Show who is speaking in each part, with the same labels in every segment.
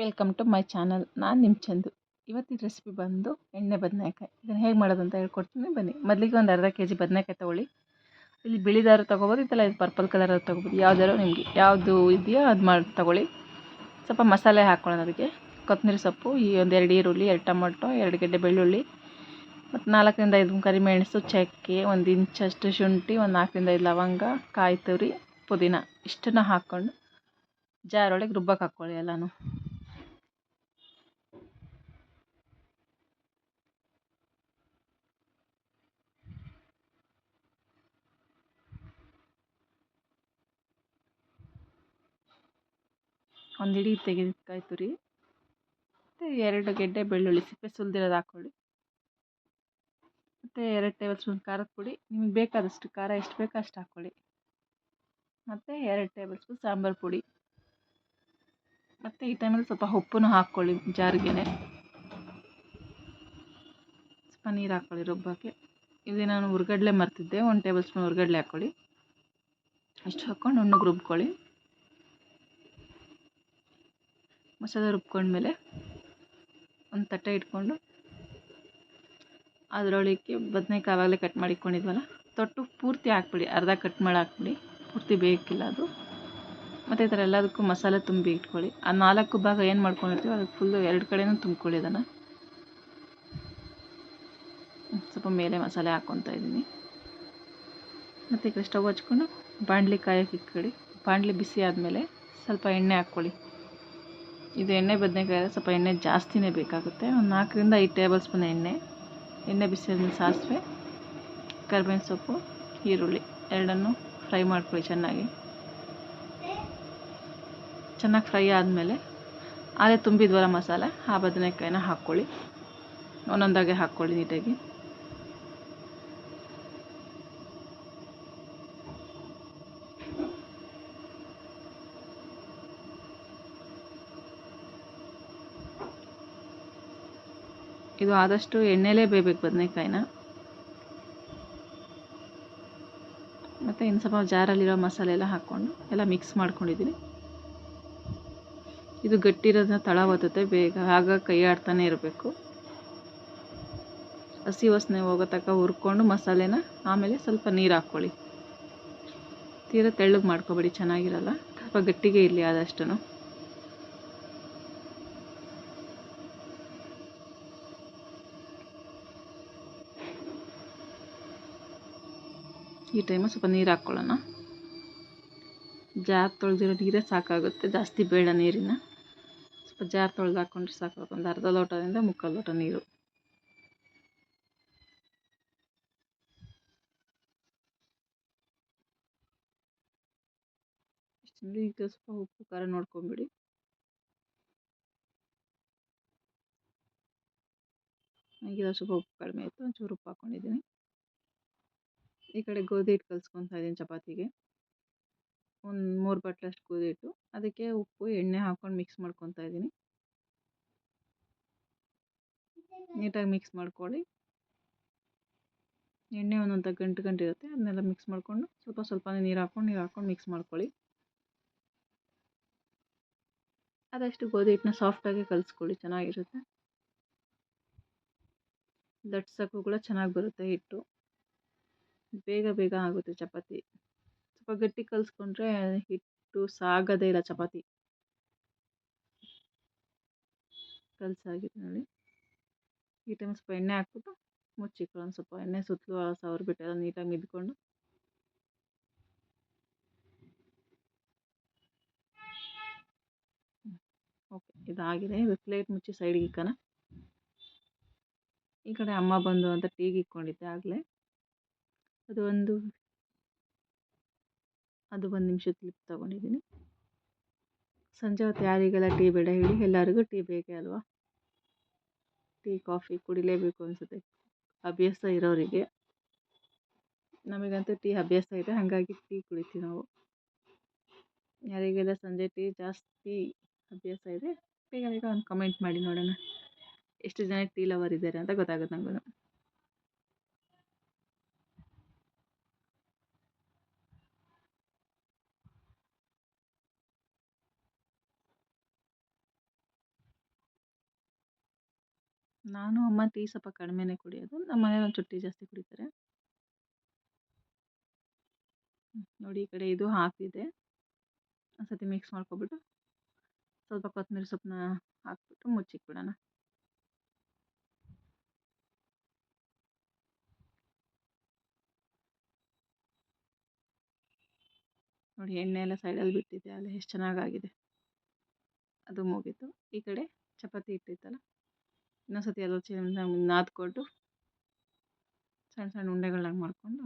Speaker 1: Welcome to my channel ನಾನು ನಿಮ್ಮ ಚಂದು. ಇವತ್ತಿನ ರೆಸಿಪಿ ಬಂದು ಎಣ್ಣೆ ಬದನೆಕಾಯಿ. ಇದನ್ನು ಹೇಗೆ ಮಾಡೋದು ಅಂತ ಹೇಳ್ಕೊಡ್ತೀನಿ. ಬನ್ನಿ. ಮೊದಲಿಗೆ ಒಂದು ಅರ್ಧ ಕೆ ಜಿ ಬದನೆಕಾಯಿ ತೊಗೊಳ್ಳಿ. ಇಲ್ಲಿ ಬಿಳಿದಾರು ತೊಗೋಬೋದು ಇಲ್ಲ ಇದು ಪರ್ಪಲ್ ಕಲರ್ ತೊಗೋಬೋದು. ಯಾವ್ದಾರು ನಿಮಗೆ ಯಾವುದು ಇದೆಯೋ ಅದು ಮಾಡಿ, ತೊಗೊಳ್ಳಿ. ಸ್ವಲ್ಪ ಮಸಾಲೆ ಹಾಕ್ಕೊಳ್ಳೋಣ ಅದಕ್ಕೆ ಕೊತ್ತಂಬರಿ ಸೊಪ್ಪು, ಈ ಒಂದು ಎರಡು ಈರುಳ್ಳಿ, ಎರಡು ಟೊಮೊಟೊ, ಎರಡು ಗೆಡ್ಡೆ ಬೆಳ್ಳುಳ್ಳಿ, ಮತ್ತು ನಾಲ್ಕರಿಂದ ಐದು ಕರಿಮೆಣಸು ಚಕ್ಕೆ, ಒಂದು ಇಂಚಷ್ಟು ಶುಂಠಿ, ಒಂದು ನಾಲ್ಕರಿಂದ ಐದು ಲವಂಗ, ಕಾಯಿ ತುರಿ, ಪುದೀನ. ಇಷ್ಟನ್ನು ಹಾಕ್ಕೊಂಡು ಜಾರೊಳಗೆ ರುಬ್ಬಕ್ಕೆ ಹಾಕ್ಕೊಳ್ಳಿ ಎಲ್ಲನೂ. ಒಂದು ಹಿಡಿ ತೆಗೆದುಕಾಯಿ ತುರಿ ಮತ್ತು ಎರಡು ಗೆಡ್ಡೆ ಬೆಳ್ಳುಳ್ಳಿ ಸಿಪ್ಪೆ ಸುಲಿದಿರೋದು ಹಾಕ್ಕೊಳ್ಳಿ ಮತ್ತು ಎರಡು ಟೇಬಲ್ ಸ್ಪೂನ್ ಖಾರದ ಪುಡಿ, ನಿಮಗೆ ಬೇಕಾದಷ್ಟು ಖಾರ ಎಷ್ಟು ಬೇಕೋ ಅಷ್ಟು ಹಾಕ್ಕೊಳ್ಳಿ ಮತ್ತು ಎರಡು ಟೇಬಲ್ ಸ್ಪೂನ್ ಸಾಂಬಾರು ಪುಡಿ. ಮತ್ತು ಈ ಟೈಮಲ್ಲಿ ಸ್ವಲ್ಪ ಉಪ್ಪನ್ನು ಹಾಕ್ಕೊಳ್ಳಿ ಜಾರಿಗೆನೆ. ಸ್ವಲ್ಪ ನೀರು ಹಾಕ್ಕೊಳ್ಳಿ ರುಬ್ಬಕ್ಕೆ ಇಲ್ಲಿ ನಾನು ಹುರ್ಗಡ್ಲೆ ಮರ್ತಿದ್ದೆ, ಒಂದು ಟೇಬಲ್ ಸ್ಪೂನ್ ಹುರ್ಗಡ್ಲೆ ಹಾಕ್ಕೊಳ್ಳಿ ಅಷ್ಟು ಹಾಕ್ಕೊಂಡು ನುಣ್ಣಗೆ ರುಬ್ಕೊಳ್ಳಿ. ಮಸಾಲೆ ರುಬ್ಕೊಂಡ್ಮೇಲೆ ಒಂದು ತಟ್ಟೆ ಇಟ್ಕೊಂಡು ಅದರೊಳಗೆ ಬದನೇಕಾಯಿ ಆವಾಗಲೇ ಕಟ್ ಮಾಡಿ ಇಟ್ಕೊಂಡಿದ್ವಲ್ಲ ತೊಟ್ಟು ಪೂರ್ತಿ ಹಾಕ್ಬಿಡಿ, ಅರ್ಧ ಕಟ್ ಮಾಡಿ ಹಾಕ್ಬಿಡಿ, ಪೂರ್ತಿ ಬೇಕಿಲ್ಲ ಅದು. ಮತ್ತು ಈ ಥರ ಎಲ್ಲದಕ್ಕೂ ಮಸಾಲೆ ತುಂಬಿ ಇಟ್ಕೊಳ್ಳಿ. ಆ ನಾಲ್ಕು ಭಾಗ ಏನು ಮಾಡ್ಕೊಂಡಿರ್ತೀವಿ ಅದಕ್ಕೆ ಫುಲ್ಲು ಎರಡು ಕಡೆನೂ ತುಂಬ್ಕೊಳ್ಳಿ ಅದನ್ನು. ಸ್ವಲ್ಪ ಮೇಲೆ ಮಸಾಲೆ ಹಾಕ್ಕೊತಾ ಇದ್ದೀನಿ. ಮತ್ತು ಈಗ ಸ್ಟವ್ ಹಚ್ಕೊಂಡು ಬಾಣಲಿ ಕಾಯಕ್ಕೆ ಇಟ್ಕೊಳ್ಳಿ ಬಾಣಲಿ ಬಿಸಿ ಆದಮೇಲೆ ಸ್ವಲ್ಪ ಎಣ್ಣೆ ಹಾಕ್ಕೊಳ್ಳಿ. ಇದು ಎಣ್ಣೆ ಬದನೆಕಾಯಿ ಸ್ವಲ್ಪ ಎಣ್ಣೆ ಜಾಸ್ತಿನೇ ಬೇಕಾಗುತ್ತೆ. ಒಂದು ನಾಲ್ಕರಿಂದ ಐದು ಟೇಬಲ್ ಸ್ಪೂನ್ ಎಣ್ಣೆ. ಎಣ್ಣೆ ಬಿಸಿ ಆದಮೇಲೆ ಸಾಸಿವೆ, ಕರ್ಬೇವಿನ ಸೊಪ್ಪು, ಈರುಳ್ಳಿ ಎರಡನ್ನು ಫ್ರೈ ಮಾಡ್ಕೊಳ್ಳಿ ಚೆನ್ನಾಗಿ. ಚೆನ್ನಾಗಿ ಫ್ರೈ ಆದಮೇಲೆ ಅದೇ ತುಂಬಿದ್ವಲ್ಲ ಮಸಾಲೆ, ಆ ಬದನೆಕಾಯಿನ ಹಾಕ್ಕೊಳ್ಳಿ. ಒಂದೊಂದಾಗೆ ಹಾಕ್ಕೊಳ್ಳಿ ನೀಟಾಗಿ. ಇದು ಆದಷ್ಟು ಎಣ್ಣೆಲೇ ಬೇಯಬೇಕು ಬದನೆಕಾಯಿನ. ಮತ್ತು ಇನ್ನು ಸ್ವಲ್ಪ ಜಾರಲ್ಲಿರೋ ಮಸಾಲೆ ಎಲ್ಲ ಹಾಕ್ಕೊಂಡು ಎಲ್ಲ ಮಿಕ್ಸ್ ಮಾಡ್ಕೊಂಡಿದ್ದೀನಿ. ಇದು ಗಟ್ಟಿರೋದನ್ನ ತಳ ಒತ್ತುತ್ತೆ, ಬೇಗ ಆಗ ಕೈ ಆಡ್ತಾನೆ ಇರಬೇಕು. ಹಸಿ ವಾಸನೆ ಹೋಗೋ ತನಕ ಹುರ್ಕೊಂಡು ಮಸಾಲೆನ ಆಮೇಲೆ ಸ್ವಲ್ಪ ನೀರು ಹಾಕ್ಕೊಳ್ಳಿ. ತೀರ ತೆಳ್ಳಗೆ ಮಾಡ್ಕೊಬೇಡಿ, ಚೆನ್ನಾಗಿರಲ್ಲ. ಸ್ವಲ್ಪ ಗಟ್ಟಿಗೆ ಇರಲಿ ಆದಷ್ಟು ಈ ಟೈಮ್ ಸ್ವಲ್ಪ ನೀರು ಹಾಕ್ಕೊಳ್ಳೋಣ ಜಾರ್ ತೊಳೆದಿರೋ ನೀರೇ ಸಾಕಾಗುತ್ತೆ, ಜಾಸ್ತಿ ಬೇಡ ನೀರಿನ. ಸ್ವಲ್ಪ ಜಾರ್ ತೊಳೆದು ಹಾಕ್ಕೊಂಡ್ರೆ ಸಾಕಾಗುತ್ತೆ, ಒಂದು ಅರ್ಧ ಲೋಟದಿಂದ ಮುಕ್ಕಾಲು ಲೋಟ ನೀರು. ಈಗ ಸ್ವಲ್ಪ ಉಪ್ಪು, ಖಾರ ನೋಡ್ಕೊಂಬಿಡಿ. ಈಗ ಸ್ವಲ್ಪ ಉಪ್ಪು ಕಡಿಮೆ ಆಯಿತು, ಒಂಚೂರು ಉಪ್ಪು ಹಾಕ್ಕೊಂಡಿದ್ದೀನಿ ಈ ಕಡೆ ಗೋಧಿ ಹಿಟ್ಟು ಕಲ್ಸ್ಕೊತಾ ಇದ್ದೀನಿ ಚಪಾತಿಗೆ. ಒಂದು ಮೂರು ಬಟ್ಲಷ್ಟು ಗೋಧಿ ಹಿಟ್ಟು. ಅದಕ್ಕೆ ಉಪ್ಪು, ಎಣ್ಣೆ ಹಾಕ್ಕೊಂಡು ಮಿಕ್ಸ್ ಮಾಡ್ಕೊತಾ ಇದ್ದೀನಿ. ನೀಟಾಗಿ ಮಿಕ್ಸ್ ಮಾಡ್ಕೊಳ್ಳಿ. ಎಣ್ಣೆ ಒಂದೊಂದು ಗಂಟು ಗಂಟು ಇರುತ್ತೆ. ಅದನ್ನೆಲ್ಲ ಮಿಕ್ಸ್ ಮಾಡಿಕೊಂಡು ಸ್ವಲ್ಪ ಸ್ವಲ್ಪನೇ ನೀರು ಹಾಕ್ಕೊಂಡು ನೀರು ಹಾಕ್ಕೊಂಡು ಮಿಕ್ಸ್ ಮಾಡ್ಕೊಳ್ಳಿ. ಅದಷ್ಟು ಗೋಧಿ ಹಿಟ್ಟನ್ನ ಸಾಫ್ಟಾಗಿ ಕಲಿಸ್ಕೊಳ್ಳಿ. ಚೆನ್ನಾಗಿರುತ್ತೆ. ದಟ್ಸಕ್ಕೂ ಕೂಡ ಚೆನ್ನಾಗಿ ಬರುತ್ತೆ ಹಿಟ್ಟು. ಬೇಗ ಬೇಗ ಆಗುತ್ತೆ ಚಪಾತಿ. ಸ್ವಲ್ಪ ಗಟ್ಟಿ ಕಲಿಸ್ಕೊಂಡ್ರೆ ಹಿಟ್ಟು ಸಾಗೋದೇ ಇಲ್ಲ ಚಪಾತಿ. ಕಲಸಾಗಿದೆ ನೋಡಿ. ಈ ಟೈಮ್ ಸ್ವಲ್ಪ ಎಣ್ಣೆ ಹಾಕ್ಬಿಟ್ಟು ಮುಚ್ಚಿಕೊಳ್ಳೋಣ ಸ್ವಲ್ಪ ಎಣ್ಣೆ ಸುತ್ತಲೂ ಸವರ್ಬಿಟ್ಟು ಅದನ್ನು ನೀಟಾಗಿ ಮಿದ್ಕೊಂಡು. ಓಕೆ, ಇದಾಗಿದೆ. ಇದು ಪ್ಲೇಟ್ ಮುಚ್ಚಿ ಸೈಡ್ಗೆ ಇಕ್ಕೋಣ ಈ ಕಡೆ ಅಮ್ಮ ಬಂದು ಅಂತ ಟೀಗೆ ಇಕ್ಕೊಂಡಿದ್ದೆ ಆಗಲೇ. ಅದು ಒಂದು ಅದು ಒಂದು ನಿಮಿಷದ ಕ್ಲಿಪ್ ತೊಗೊಂಡಿದ್ದೀನಿ ಸಂಜೆ ಹೊತ್ತು ಯಾರಿಗೆಲ್ಲ ಟೀ ಬೇಡ ಹೇಳಿ, ಎಲ್ಲರಿಗೂ ಟೀ ಬೇಕೇ ಅಲ್ವಾ? ಟೀ, ಕಾಫಿ ಕುಡಿಲೇಬೇಕು ಅನಿಸುತ್ತೆ. ಅಭ್ಯಾಸ ಇರೋರಿಗೆ. ನಮಗಂತೂ ಟೀ ಅಭ್ಯಾಸ ಇದೆ, ಹಾಗಾಗಿ ಟೀ ಕುಡಿತೀವಿ ನಾವು. ಯಾರಿಗೆಲ್ಲ ಸಂಜೆ ಟೀ ಜಾಸ್ತಿ ಅಭ್ಯಾಸ ಇದೆ, ಬೇಗ ಬೇಗ ಒಂದು ಕಮೆಂಟ್ ಮಾಡಿ ನೋಡೋಣ. ಎಷ್ಟು ಜನ ಟೀ ಲವರ್ ಇದ್ದಾರೆ ಅಂತ ಗೊತ್ತಾಗುತ್ತೆ ನನಗೂ ನಾನು ಅಮ್ಮ ಟೀ ಸ್ವಲ್ಪ ಕಡಿಮೆನೇ ಕುಡಿಯೋದು. ನಮ್ಮ ಮನೇಲಿ ಒಂಚೂರು ಟೀ ಜಾಸ್ತಿ ಕುಡಿತಾರೆ. ನೋಡಿ ಈ ಕಡೆ ಇದು ಹಾಕಿದೆ ಒಂದು ಸತಿ ಮಿಕ್ಸ್ ಮಾಡ್ಕೊಬಿಟ್ಟು ಸ್ವಲ್ಪ ಕೊತ್ತಂಬರಿ ಸೊಪ್ಪನ್ನ ಹಾಕ್ಬಿಟ್ಟು ಮುಚ್ಚಿಕ್ಬಿಡೋಣ ನೋಡಿ ಎಣ್ಣೆ ಎಲ್ಲ ಸೈಡಲ್ಲಿ ಬಿಟ್ಟಿದೆ. ಅಲ್ಲಿ ಎಷ್ಟು ಚೆನ್ನಾಗಾಗಿದೆ. ಅದು ಮುಗೀತು. ಈ ಕಡೆ ಚಪಾತಿ ಇಟ್ಟಿತ್ತಲ್ಲ ಇನ್ನೊಂದು ಸತಿ ಎಲ್ಲ ಚೆನ್ನಾಗಿ ನಾದ್ಕೊಂಡು ಸಣ್ಣ ಸಣ್ಣ ಉಂಡೆಗಳನ್ನಾಗಿ ಮಾಡಿಕೊಂಡು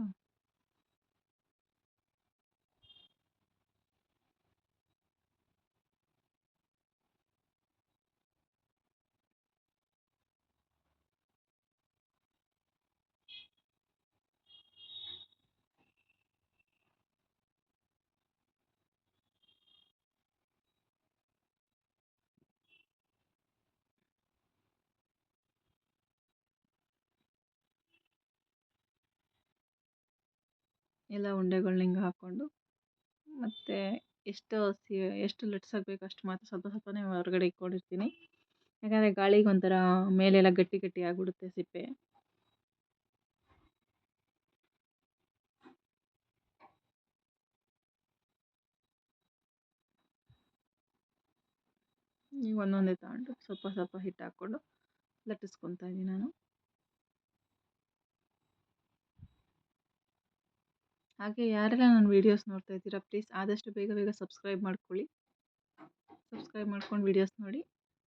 Speaker 1: ಎಲ್ಲ ಉಂಡೆಗಳ್ನ ಹಿಂಗೆ ಹಾಕ್ಕೊಂಡು ಮತ್ತು ಎಷ್ಟು ಸಿ, ಎಷ್ಟು ಲಟ್ಸಾಗಬೇಕು ಅಷ್ಟು ಮಾತ್ರ ಸ್ವಲ್ಪ ಸ್ವಲ್ಪನೇ ಹೊರಗಡೆ ಇಟ್ಕೊಂಡಿರ್ತೀನಿ ಯಾಕಂದರೆ ಗಾಳಿಗೆ ಒಂಥರ ಮೇಲೆಲ್ಲ ಗಟ್ಟಿ ಗಟ್ಟಿ ಆಗಿಬಿಡುತ್ತೆ ಸಿಪ್ಪೆ. ಈಗ ಒಂದೊಂದೇ ತಗೊಂಡು ಸ್ವಲ್ಪ ಸ್ವಲ್ಪ ಹಿಟ್ಟು ಹಾಕ್ಕೊಂಡು ಲಟ್ಟಿಸ್ಕೊತಾ ಇದ್ದೀನಿ ನಾನು. ಹಾಗೆ ಯಾರೆಲ್ಲ ನನ್ನ ವೀಡಿಯೋಸ್ ನೋಡ್ತಾ ಇದ್ದೀರಾ, ಪ್ಲೀಸ್ ಆದಷ್ಟು ಬೇಗ ಬೇಗ ಸಬ್ಸ್ಕ್ರೈಬ್ ಮಾಡ್ಕೊಳ್ಳಿ. ಸಬ್ಸ್ಕ್ರೈಬ್ ಮಾಡ್ಕೊಂಡು ವೀಡಿಯೋಸ್ ನೋಡಿ.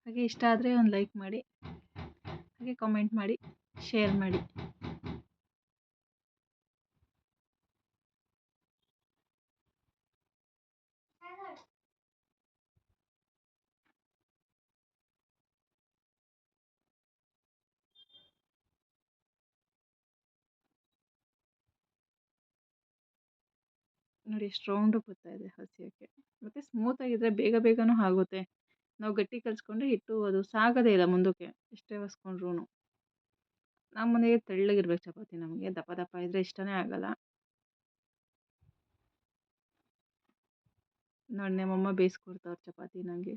Speaker 1: ಹಾಗೆ ಇಷ್ಟ ಆದರೆ ಒಂದು ಲೈಕ್ ಮಾಡಿ, ಹಾಗೆ ಕಾಮೆಂಟ್ ಮಾಡಿ, ಶೇರ್ ಮಾಡಿ. ನೋಡಿ ಎಷ್ಟು ರೌಂಡು ಬರ್ತಾ ಇದೆ ಹಸಿಯೋಕ್ಕೆ. ಮತ್ತು ಸ್ಮೂತಾಗಿದ್ದರೆ ಬೇಗ ಬೇಗನೂ ಆಗುತ್ತೆ. ನಾವು ಗಟ್ಟಿ ಕಲಿಸ್ಕೊಂಡ್ರೆ ಹಿಟ್ಟು ಅದು ಸಾಗೋದೇ ಇಲ್ಲ ಮುಂದಕ್ಕೆ, ಎಷ್ಟೇ ಹೊಸ್ಕೊಂಡ್ರೂ ನಮ್ಮ ಮನೆಗೆ ತೆಳ್ಳಗಿರ್ಬೇಕು ಚಪಾತಿ ನಮಗೆ, ದಪ್ಪ ದಪ್ಪ ಇದ್ದರೆ ಇಷ್ಟನೇ ಆಗಲ್ಲ. ನೋಡಿ, ನಮ್ಮಮ್ಮ ಬೇಯಿಸ್ಕೊಡ್ತಾವ್ರೆ ಚಪಾತಿ ನನಗೆ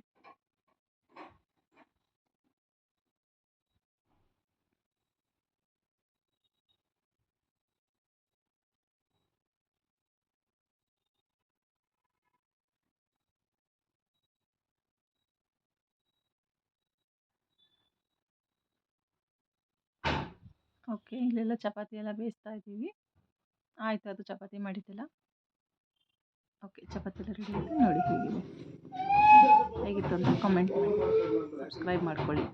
Speaker 1: ಓಕೆ, ಇಲ್ಲೆಲ್ಲ ಚಪಾತಿ ಎಲ್ಲ ಬೇಯಿಸ್ತಾ ಇದ್ದೀವಿ. ಆಯಿತು, ಅದು ಚಪಾತಿ ಮಾಡಿದ್ದೆಲ್ಲ. ಓಕೆ, ಚಪಾತಿ ಎಲ್ಲ ರೆಡಿ ಆಯಿತು ನೋಡಿ ಹೇಗಿದೆ ಹೇಗಿತ್ತು ಅಂತ ಕಾಮೆಂಟ್ ಮಾಡಿ. ಸಬ್ಸ್ಕ್ರೈಬ್ ಮಾಡ್ಕೊಳ್ಳಿ.